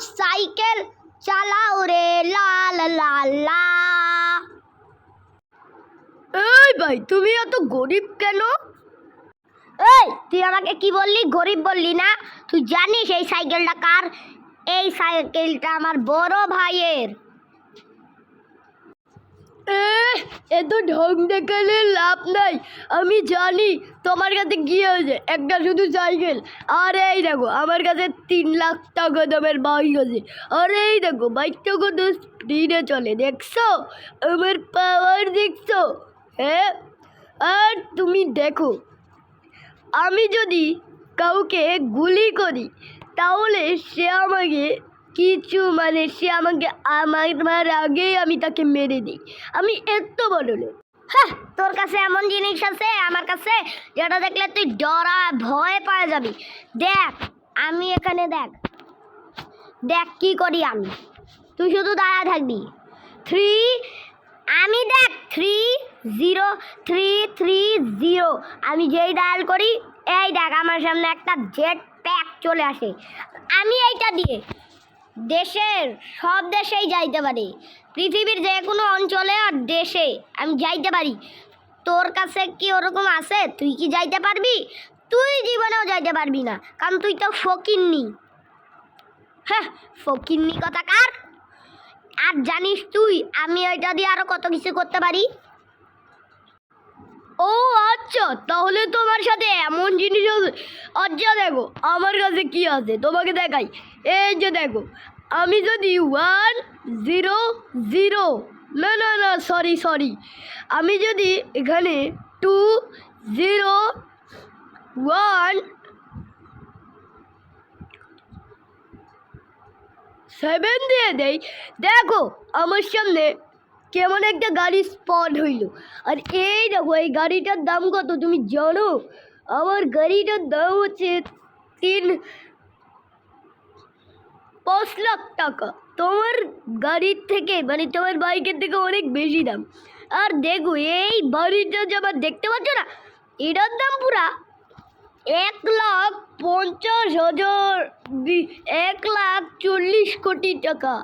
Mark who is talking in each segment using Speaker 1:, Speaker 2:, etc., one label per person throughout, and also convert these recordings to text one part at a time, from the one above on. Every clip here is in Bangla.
Speaker 1: সাইকেল চালাও রে লাল লা লা লা।
Speaker 2: এই ভাই তুমি এত গরিব কেন?
Speaker 1: এই তুই আমাকে কি বললি? গরিব বললি না। তুই জানিস এই সাইকেলটা কার? এই সাইকেলটা আমার বড় ভাইয়ের।
Speaker 2: এত ঢং দেখালে লাভ নাই। আমি জানি তোমার কাছে কি হয়েছে। একটা শুধু সাইকেল। আর এই দেখো, আমার কাছে তিন লাখ টাকা দামের বাইক আছে। আর এই দেখো বাইকটা কত স্পিডে চলে। দেখছ? আমার পাওয়ার দেখছ? হ্যাঁ? আর তুমি দেখো, আমি যদি কাউকে গুলি করি, তাহলে সে আমাকে কিছু মানে সে আমাকে, আমার আগেই আমি তাকে মেরে দিই। আমি এত বড় লোক।
Speaker 1: হ্যাঁ তোর কাছে এমন জিনিস আছে? আমার কাছে? যেটা দেখলে তুই ডরা, ভয় পাওয়া যাবি। দেখ, আমি এখানে দেখ। দেখ কি করি আমি। তুই শুধু দাঁড়া থাকবি। থ্রি আমি দেখ three zero three three zero আমি যেই ডায়াল করি, এই দেখ, আমার সামনে একটা জেট প্যাক চলে আসে। আমি এইটা দিয়ে দেশের সব দেশেই যাইতে পারি। পৃথিবীর যে কোনো অঞ্চলে আর দেশে আমি যাইতে পারি। তোর কাছে কি ওরকম আছে? তুই কি যাইতে পারবি? তুই জীবনেও যাইতে পারবি না, কারণ তুই তো ফকিরনি হ্যাঁ ফকিরনি কথা কার? আর জানিস তুই, আমি ওইটা দিয়ে আরও কত কিছু করতে পারি?
Speaker 2: ও আচ্ছা তাহলে তোমার সাথে এমন জিনিস আচ্ছা দেখো, আমার কাছে কি আছে? তোমাকে দেখাই। এই যে, দেখো, আমি যদি ওয়ান জিরো জিরো না না না সরি সরি আমি যদি এখানে টু জিরো ওয়ান সেভেন দিয়ে দেই, দেখো, আমার সামনে কেমন একটা গাড়ি স্পট হইল। আর এই দেখো, এই গাড়িটার দাম কত, তুমি জানো? আমার গাড়িটার দাম হচ্ছে তিন, পাঁচ লাখ টাকা। তোমার গাড়ির থেকে মানে তোমার বাইকের থেকে অনেক বেশি দাম। আর দেখো, এই বাড়িটা যে আবার দেখতে পাচ্ছ না, এটার দাম পুরা এক লাখ পঞ্চাশ হাজার এক লাখ চল্লিশ কোটি টাকা!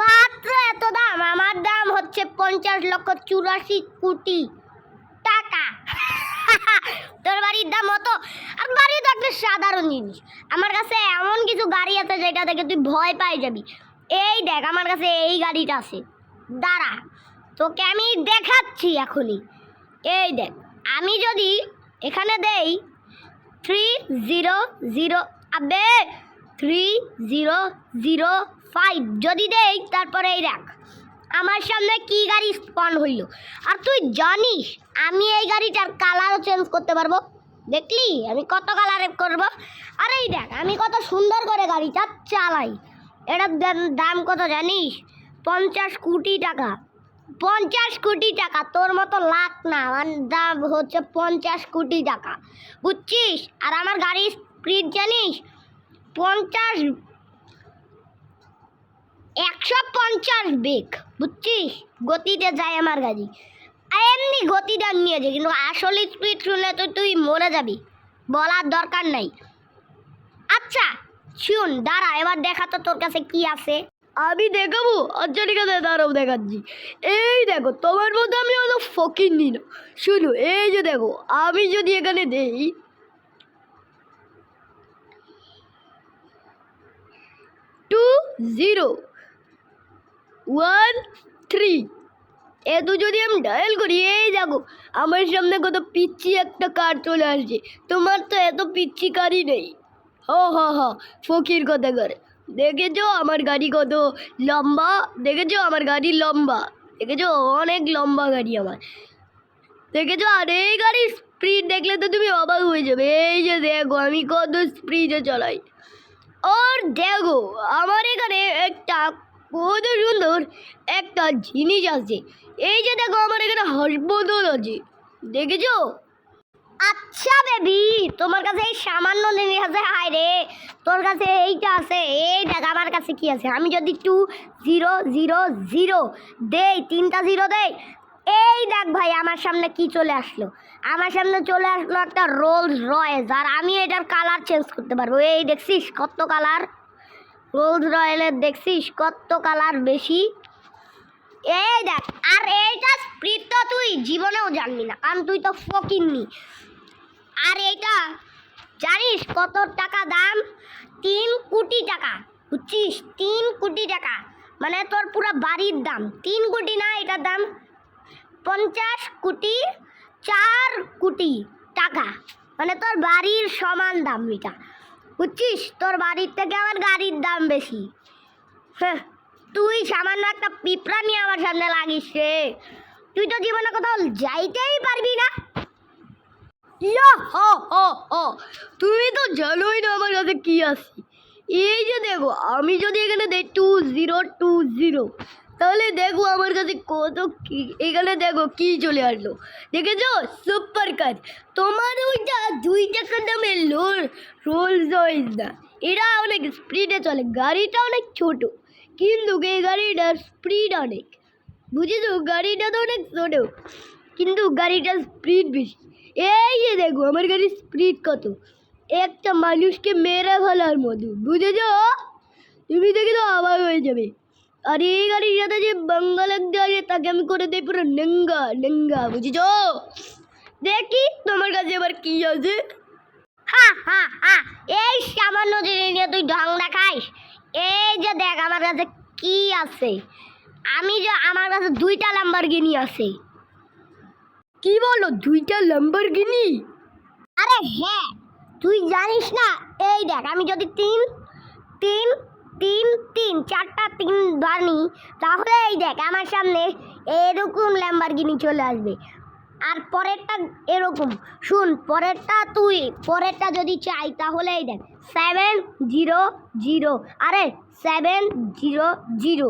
Speaker 1: মাত্র এত দাম, আমার দাম হচ্ছে পঞ্চাশ লক্ষ চুরাশি কোটি টাকা। তোর বাড়ির দাম হতো আর গাড়ি তো একটা সাধারণ জিনিস। আমার কাছে এমন কিছু গাড়ি আছে যেটা দেখে তুই ভয় পাই যাবি। এই দেখ, আমার কাছে এই গাড়িটা আছে। দাঁড়া, তোকে আমি দেখাচ্ছি এখনই। এই দেখ, আমি যদি এখানে দেই থ্রি জিরো জিরো আবে! থ্রি জিরো জিরো ফাইভ যদি দেই তারপরে এই দেখ। আমার সামনে কি গাড়ি স্পন হইল? আর তুই জানিস, আমি এই গাড়িটার কালারও চেঞ্জ করতে পারব? দেখলি? আমি কত কালারে করব? আর এই দেখ, আমি কত সুন্দর করে গাড়িটা চালাই। এটার দাম- কত জানিস? পঞ্চাশ কোটি টাকা। পঞ্চাশ কোটি টাকা, তোর মতো লাখ না, আমার দাম হচ্ছে পঞ্চাশ কোটি টাকা। বুঝছিস? আর আমার গাড়ির স্পিড জানিস? পঞ্চাশ একশো পঞ্চাশ বেগ, বুঝছিস? গতিতে যায় আমার গাড়ি। আর এমনি গতিটা নিয়ে যায়, কিন্তু আসলে স্পিড শুনলে তো তুই মরে যাবি, বলার দরকার নাই। আচ্ছা শুন, দাঁড়া, এবার দেখা তো তোর কাছে কি আছে।
Speaker 2: আমি দেখাবো আচ্ছা ঠিক আছে, দাঁড়াও, দেখাচ্ছি। এই দেখো, তোমার মধ্যে আমি অত ফকির নি না। শুনো, এই যে দেখো, আমি যদি এখানে দেই টু জিরো ওয়ান থ্রি এত যদি আমি ডায়াল করি, এই দেখো, আমার সামনে কত পিচ্ছি একটা কার চলে আসছে। তোমার তো এত পিচ্ছি কারই নেই। হ হ হ, ফকির কথা করে দেখেছ আমার গাড়ি কত লম্বা? দেখেছ আমার গাড়ি লম্বা? দেখেছ? অনেক লম্বা গাড়ি আমার। দেখেছ? আর এই গাড়ির স্পিড দেখলে তো তুমি অবাক হয়ে যাবে। এই যে দেখো, আমি কত স্পিডে চালাই। আর দেখো, আমার এখানে একটা কত সুন্দর একটা জিনিস আছে। এই যে দেখো, আমার এখানে হাসপাতাল আছে। দেখেছ?
Speaker 1: আচ্ছা বেবি তোমার কাছে এই সামান্য জিনিস আছে? হায় রে, তোর কাছে এইটা আছে, এই দেখ, আমার কাছে কি আছে? আমি যদি টু জিরো জিরো জিরো দেই, তিনটা জিরো দেই এই দেখ ভাই, আমার সামনে কি চলে আসলো? আমার সামনে চলে আসলো একটা রোলস রয়েস আর আমি এটার কালার চেঞ্জ করতে পারব। এই দেখছিস কত কালার রোলস রয়েলের দেখছিস কত কালার বেশি? এই দেখ, আর এইটা স্প্রিট তো তুই জীবনেও জানবি না, কারণ তুই তো ফকিননি আর এইটা, জানিস কত টাকা দাম? তিন কোটি টাকা, বুঝছিস? তিন কোটি টাকা। মানে তোর পুরো বাড়ির দাম। তিন কোটি না, এটার দাম পঞ্চাশ কোটি, চার কোটি টাকা। মানে তোর বাড়ির সমান দাম এটা। বুঝছিস? তোর বাড়ির থেকে আমার গাড়ির দাম বেশি। হ্যাঁ তুই সামান্য একটা পিঁপড়া নিয়ে আমার সামনে লাগিস রে। তুই তো জীবনে কোথাও যাইতেই পারবি না।
Speaker 2: তুমি তো জানোই না আমার কাছে কি আছে। এই যে দেখো, আমি যদি এখানে দেই টু জিরো টু জিরো তাহলে দেখো আমার কাছে কত কি, এখানে দেখো কি চলে আসলো। দেখেছ? সুপার কাজ তোমার ওইটা দুই টাকার দামে লোর রোলস রয়েস না। এরা অনেক স্পিডে চলে। গাড়িটা অনেক ছোট। কিন্তু এই গাড়িটার স্পিড অনেক। বুঝেছ? গাড়িটা তো অনেক ছোট। কিন্তু গাড়িটার স্পিড বেশি। এই যে দেখো, আমার গাড়ির স্পিড কত? একটা মানুষকে মেরে ফেলার মতো। বুঝেছ? তুমি দেখে তো অবাক হয়ে যাবে। আর গাড়ির সাথে যে বাঙ্গাল একটা আছে তাকে আমি করে দেই পুরো নেঙ্গা নেঙ্গা বুঝেছ? দেখি তোমার কাছে এবার কি আছে।
Speaker 1: হা হা হা এই সামান্য জিনিস নিয়ে তুই ঢং দেখাইস। এই যে দেখ আমার কাছে কি আছে। আমি যে আমার কাছে দুইটা লাম্বারগিনি আছে।
Speaker 2: কি বলো দুইটা লাম্বরগিনি
Speaker 1: আরে হ্যাঁ তুই জানিস না? এই দেখ আমি যদি তিন তিন তিন তিন, চারটা, তিন বানি তাহলে এই দেখ, আমার সামনে এরকম ল্যাম্বারগিনি চলে আসবে। আর পরেরটা এরকম। শুন, পরেরটা তুই, পরেরটা যদি চাই, তাহলে এই দেখ সেভেন জিরো জিরো আরে সেভেন জিরো জিরো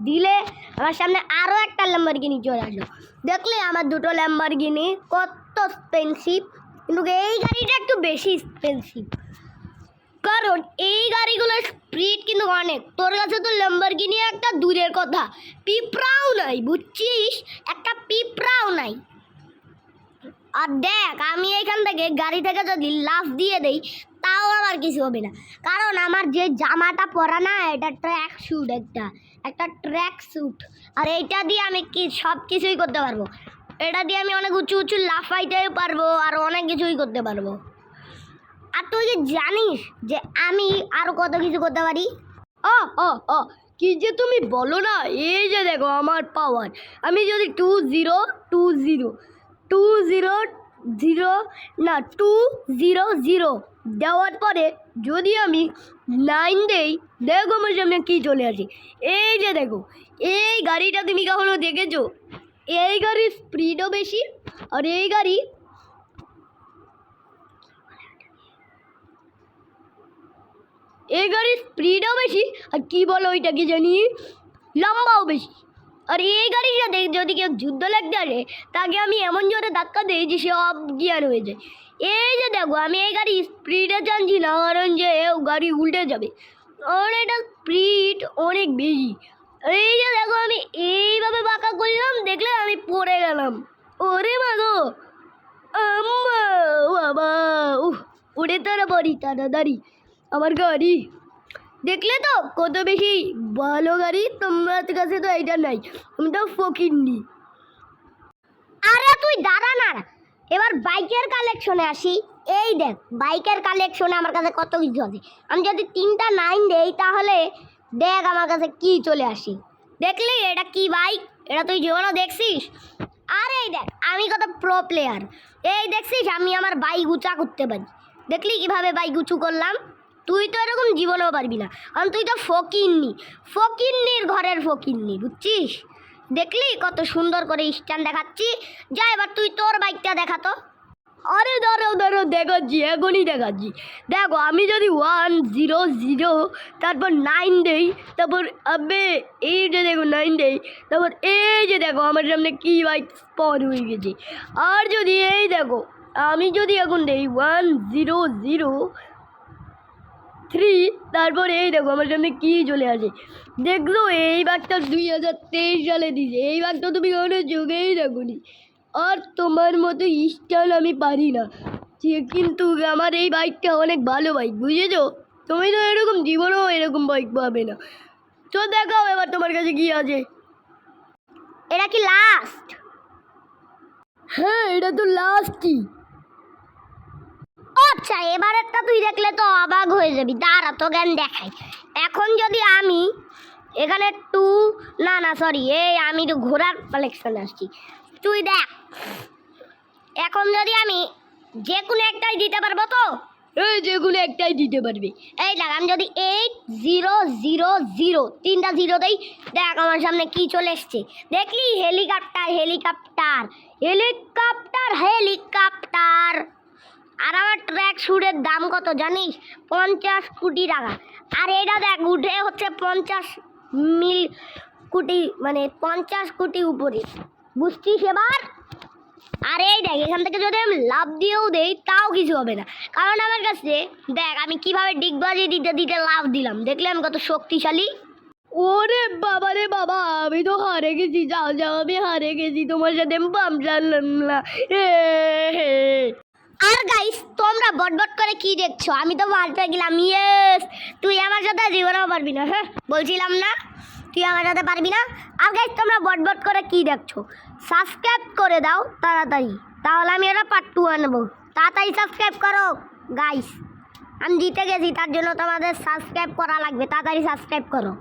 Speaker 1: দিলে আমার সামনে আরও একটা ল্যাম্বারগিনি চলে আসলো। দেখলে আমার দুটো ল্যাম্বারগিনি কত এক্সপেন্সিভ কিন্তু এই গাড়িটা একটু বেশি এক্সপেন্সিভ কারণ এই গাড়িগুলোর স্পিড কিন্তু অনেক। তোর কাছে তো ল্যাম্বরগিনি একটা দূরের কথা। পিঁপড়াও নাই, বুঝছিস? একটা পিঁপড়াও নাই। আর দেখ, আমি এখান থেকে গাড়ি থেকে যদি লাফ দিয়ে দেই, তাও আমার কিছু হবে না। কারণ আমার যে জামাটা পরা না, এটা ট্র্যাক স্যুট একটা। একটা ট্র্যাক স্যুট আর এইটা দিয়ে আমি কি সব কিছুই করতে পারব। এটা দিয়ে আমি অনেক উঁচু উঁচু লাফাইতেও পারব, আর অনেক কিছুই করতে পারব। আর তুই জানিস যে আমি আরও কত কিছু করতে পারি?
Speaker 2: ও আ আ, কি যে তুমি বলো না, এই যে দেখো আমার পাওয়ার আমি যদি two zero two zero two zero zero না টু জিরো জিরো দেওয়ার পরে যদি আমি নাইন দেই, দেখো আমার সামনে কী চলে আসে। এই যে দেখো, এই গাড়িটা তুমি কখনো দেখেছ? এই গাড়ির স্পিডও বেশি, আর এই গাড়ি এই গাড়ির স্পিডও বেশি, আর কি বলো ওইটাকে জানি? লম্বাও বেশি। আর এই গাড়ির সাথে যদি কেউ যুদ্ধ লাগতে আসে তাকে আমি এমন জোরে ধাক্কা দিই যে সে গিয়ার হয়ে যায়। এই যে দেখো, আমি এই গাড়ি স্পিডে টানছি না, কারণ যে গাড়ি উল্টে যাবে। আর এটা স্পিড অনেক বেশি। এই যে দেখো, আমি এইভাবে বাঁকা করলাম, দেখলে আমি পড়ে গেলাম। ওরে মা গো আম্মা, বাবা, উহ, উড়ে তাড়াতাড়ি তাড়াতাড়ি। আমার গাড়ি। দেখলে তো? কত বেশি ভালো গাড়ি? তোমার কাছে তো এইটা নাই। আমি তো ফকিরনি
Speaker 1: আরে তুই দাঁড়া না। এবার বাইকের কালেকশনে আসি। এই দেখ, বাইকের কালেকশনে আমার কাছে কত কিছু আছে। আমি যদি তিনটা নাইন দেই তাহলে দেখ আমার কাছে কি চলে আসি। দেখলি? এটা কি বাইক এটা তুই জীবনও দেখছিস? আর এই দেখ, আমি কত প্রো প্লেয়ার এই দেখছিস? আমি আমার বাইক উঁচা করতে পারি। দেখলি কীভাবে বাইক উঁচু করলাম? তুই তো এরকম জীবনেও পারবি না। কারণ তুই তো ফকিরনি ফকিরনির ঘরের ফকিরনি বুঝছিস? দেখলি কত সুন্দর করে স্ট্যান্ড দেখাচ্ছি? যা এবার তুই তোর বাইকটা দেখাতো
Speaker 2: আরে দাঁড়াও দাঁড়াও, দেখাচ্ছি, এখনই দেখাচ্ছি। দেখো, আমি যদি ওয়ান জিরো জিরো তারপর নাইন দেই, তারপর আবে, এই যে দেখো নাইন দেই, তারপর এই যে দেখো, আমার সামনে কি বাইক স্পন হয়ে গেছে। আর যদি এই দেখো, আমি যদি এখন দেই ওয়ান জিরো জিরো থ্রি তারপরে এই দেখো আমার সামনে কি চলে আসে। দেখল এই বাঘটা দুই হাজার তেইশ সালে দিয়েছে। এই বাঘটা তুমি কখনো চোখেই দেখোনি। আর তোমার মতো স্টাইল আমি পারি না। যে কিন্তু আমার এই বাইকটা অনেক ভালো বাইক বুঝেছ? তুমি তো এরকম জীবনেও এরকম বাইক পাবে না। তো দেখাও এবার তোমার কাছে কি আছে।
Speaker 1: এটা কি লাস্ট
Speaker 2: হ্যাঁ এটা তো লাস্টই
Speaker 1: আচ্ছা এবার একটা তুই দেখলে তো অবাক হয়ে যাবি। দাঁড়া তো জ্ঞান দেখাই। এখন যদি আমি এখানে টু না না সরি এই আমি তো ঘোড়ার কালেকশন আসছি। তুই দেখ এখন যদি আমি যে কোনো একটাই দিতে পারব তো?
Speaker 2: এই যেগুলো একটাই দিতে পারবে।
Speaker 1: এই দেখ আমি যদি এইট জিরো জিরো জিরো তিনটা জিরো দেই দেখ আমার সামনে কি চলে এসছে। দেখলি? হেলিকপ্টার হেলিকপ্টার হেলিকপ্টার হেলিকপ্টার আর আমার ট্র্যাক শুটের দাম কত জানিস? পঞ্চাশ কোটি টাকা। আর এটা দেখ, উঠে হচ্ছে পঞ্চাশ মিল কোটি মানে পঞ্চাশ কোটি উপরে। বুঝছিস এবার? আর এই দেখ, এখান থেকে যদি আমি লাভ দিয়েও দেই, তাও কিছু হবে না। কারণ আমার কাছে, দেখ, আমি কীভাবে ডিগবাজি দিতে দিতে লাভ দিলাম। দেখলে আমি কত শক্তিশালী?
Speaker 2: ওরে বাবা রে বাবা, আমি তো হারে গেছি। যাও যাও, আমি হারে গেছি। তোমার সাথে আমি পাম চাললাম না।
Speaker 1: আর গাইস তোমরা বটবট করে কি দেখছ? আমি তো পেয়ে গেলাম ইয়েস তুই আমার সাথে জীবনেও পারবি না হ্যাঁ? বলছিলাম না, তুই আমার সাথে পারবি না। আর গাইস তোমরা বটবট করে কি দেখছ? সাবস্ক্রাইব করে দাও তাড়াতাড়ি, তাহলে আমি এটা পার্ট টু আনব। তাড়াতাড়ি সাবস্ক্রাইব করো গাইস আমি জিতে গেছি, তার জন্য তোমাদের সাবস্ক্রাইব করা লাগবে, তাড়াতাড়ি সাবস্ক্রাইব করো।